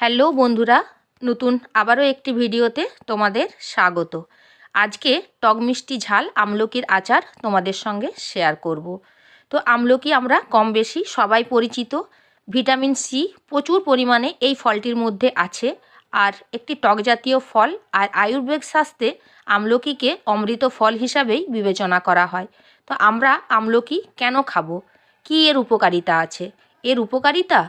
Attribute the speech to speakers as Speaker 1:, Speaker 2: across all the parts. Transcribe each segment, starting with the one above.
Speaker 1: Hello বন্ধুরা, নতুন আবারও একটি ভিডিওতে তোমাদের স্বাগত। আজকে টক মিষ্টি ঝাল আমলকির আচার তোমাদের সঙ্গে শেয়ার করব। তো আমলকি আমরা কম বেশি সবাই পরিচিত, ভিটামিন সি প্রচুর পরিমাণে এই ফলটির মধ্যে আছে আর একটি টক জাতীয় ফল আর আয়ুর্বেদ শাস্ত্রে আমলকিকে অমৃত ফল হিসাবেই বিবেচনা করা হয়। তো আমরা আমলকি কেন খাব? কী এর উপকারিতা আছে? এর উপকারিতা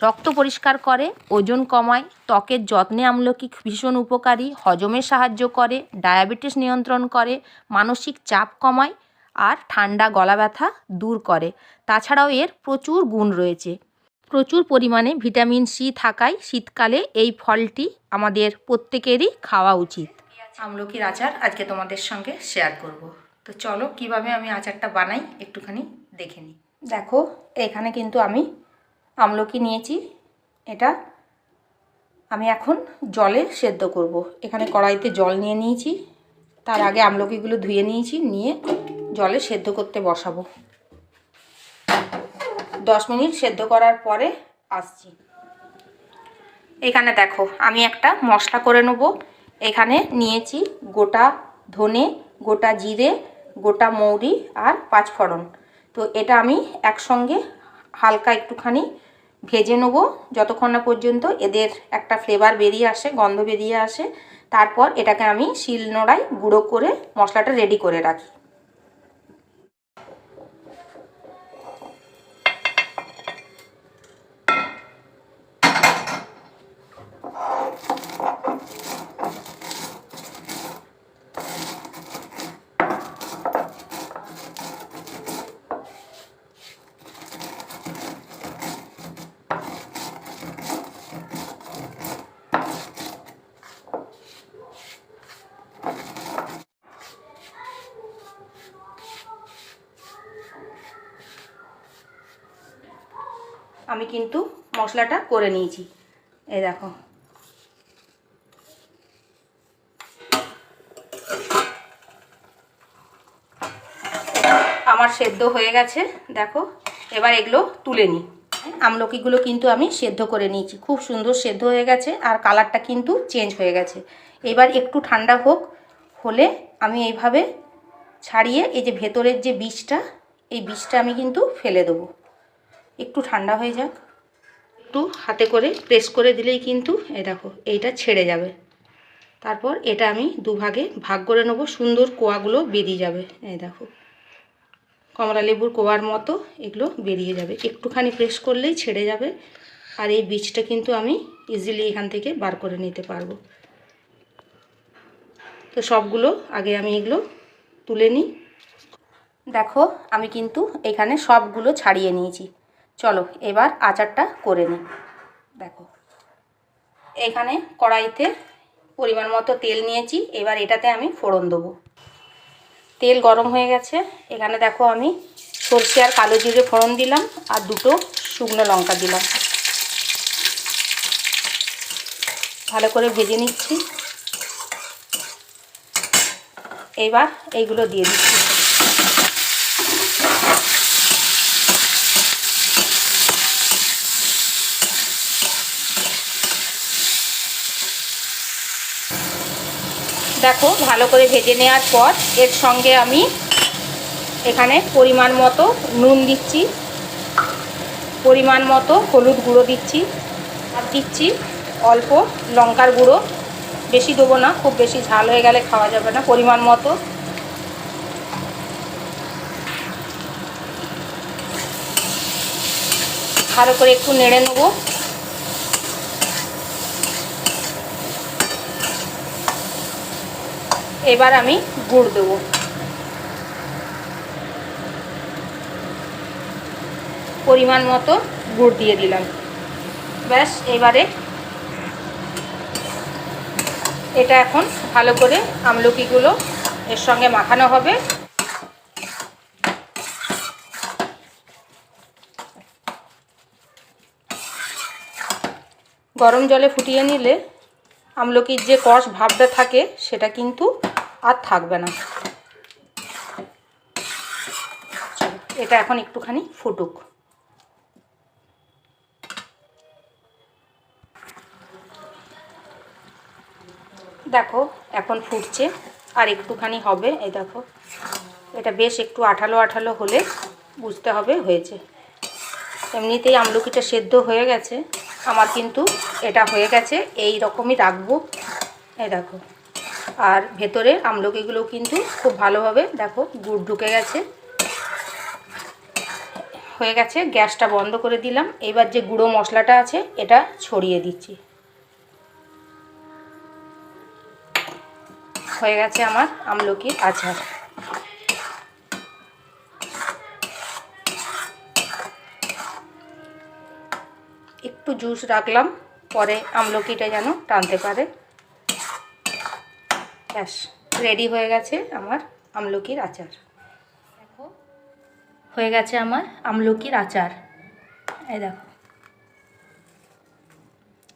Speaker 1: রক্ত পরিষ্কার করে, ওজন কমায়, ত্বকের যত্নে আমলকি ভীষণ উপকারী, হজমে সাহায্য করে, ডায়াবেটিস নিয়ন্ত্রণ করে, মানসিক চাপ কমায় আর ঠান্ডা গলা ব্যথা দূর করে। তাছাড়াও এর প্রচুর গুণ রয়েছে। প্রচুর পরিমাণে ভিটামিন সি থাকায় শীতকালে এই ফলটি আমাদের প্রত্যেকেরই খাওয়া উচিত। আমলকির আচার আজকে তোমাদের সঙ্গে শেয়ার করব। তো চলো, কীভাবে আমি আচারটা বানাই একটুখানি দেখে নিই। দেখো, এখানে কিন্তু আমি আমলকি নিয়েছি। এটা আমি এখন জলে সেদ্ধ করব। এখানে কড়াইতে জল নিয়ে নিয়েছি। তার আগে আমলকিগুলো ধুয়ে নিয়েছি, নিয়ে জলে সেদ্ধ করতে বসাবো। দশ মিনিট সেদ্ধ করার পরে আসছি। এখানে দেখো, আমি একটা মশলা করে নেব। এখানে নিয়েছি গোটা ধনে, গোটা জিরে, গোটা মৌরি আর পাঁচফোড়ন। তো এটা আমি একসঙ্গে হালকা একটুখানি ভেজে নেব যতক্ষণ না পর্যন্ত এদের একটা ফ্লেভার বেরিয়ে আসে, গন্ধ বেরিয়ে আসে। তারপর এটাকে আমি শিল নোড়ায় গুঁড়ো করে মশলাটা রেডি করে রাখি। আমি কিন্তু মশলাটা করে নিয়েছি। এই দেখো। আমার সেদ্ধ হয়ে গেছে, দেখো। এবার এগুলো তুলে নিই। আমলকিগুলো কিন্তু আমি সেদ্ধ করে নিয়েছি। খুব সুন্দর সেদ্ধ হয়ে গেছে আর কালারটা কিন্তু চেঞ্জ হয়ে গেছে। এবার একটু ঠান্ডা হোক, হলে আমি এইভাবে ছাড়িয়ে এই যে ভেতরের যে বীজটা, এই বীজটা আমি কিন্তু ফেলে দেবো। একটু ঠান্ডা হয়ে যাক। একটু হাতে করে প্রেস করে দিলেই কিন্তু এ দেখো, এইটা ছেড়ে যাবে। তারপর এটা আমি দুভাগে ভাগ করে নেব, সুন্দর কোয়াগুলো বেরিয়ে যাবে। এই দেখো, কমলা লেবুর কোয়ার মতো এগুলো বেরিয়ে যাবে। একটুখানি প্রেস করলেই ছেড়ে যাবে আর এই বীজটা কিন্তু আমি ইজিলি এখান থেকে বার করে নিতে পারব। তো সবগুলো আগে আমি এগুলো তুলে নিই। দেখো, আমি কিন্তু এখানে সবগুলো ছাড়িয়ে নিয়েছি। চলো, এবার আচারটা করে নিই দেখো, এখানে কড়াইতে পরিমাণ মতো তেল নিয়েছি, এবার এটাতে আমি ফোড়ন দেবো। তেল গরম হয়ে গেছে, এখানে দেখো আমি সর্ষে আর কালো জিরে ফোড়ন দিলাম, আর দুটো শুকনো লঙ্কা দিলাম। ভালো করে ভেজে নিচ্ছি। এবার এইগুলো দিয়ে দিচ্ছি। দেখো, ভালো করে ভেজে নেওয়ার পর এর সঙ্গে আমি এখানে পরিমাণ মতো নুন দিচ্ছি, পরিমাণ মতো হলুদ গুঁড়ো দিচ্ছি, আর দিচ্ছি অল্প লঙ্কার গুঁড়ো। বেশি দেবো না, খুব বেশি ঝাল হয়ে গেলে খাওয়া যাবে না, পরিমাণ মতো। ভালো করে একটু নেড়ে নেব। এবার আমি গুড় দেবো। পরিমাণ মতো গুড় দিয়ে দিলাম। ব্যাস, এবারে এটা এখন ভালো করে আমলকিগুলো এর সঙ্গে মাখানো হবে। গরম জলে ফুটিয়ে নিলে আমলকির যে কষ ভাবটা থাকে, সেটা কিন্তু আর থাকবে না। এটা এখন একটুখানি ফুটুক। দেখো, এখন ফুটছে, আর একটুখানি হবে, এই দেখো। এটা বেশ একটু আঠালো আঠালো হলে বুঝতে হবে, হয়েছে। এমনিতেই আমলকিটা সেদ্ধ হয়ে গেছে, আমার কিন্তু এটা হয়ে গেছে, এই রকমই রাখব। এই দেখো। আর ভেতরে আমলকিগুলো কিন্তু খুব ভালোভাবে দেখো গুড় ঢুকে গেছে। হয়ে গেছে, গ্যাসটা বন্ধ করে দিলাম। এবার যে গুঁড়ো মশলাটা আছে, এটা ছড়িয়ে দিচ্ছি। হয়ে গেছে আমার আমলকির আচার। একটু জুস রাখলাম, পরে আমলকিটা যেন টানতে পারে। ব্যাস রেডি হয়ে গেছে আমার আমলকির আচার। দেখো, হয়ে গেছে আমার আমলকির আচার। এই দেখো।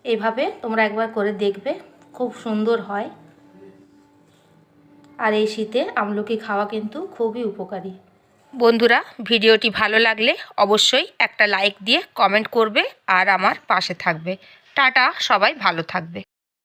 Speaker 1: এইভাবে তোমরা একবার করে দেখবে, খুব সুন্দর হয়। আর এই শীতে আমলকি খাওয়া কিন্তু খুবই উপকারী। বন্ধুরা, ভিডিওটি ভালো লাগলে অবশ্যই একটা লাইক দিয়ে কমেন্ট করবে আর আমার পাশে থাকবে। টাটা, সবাই ভালো থাকবে।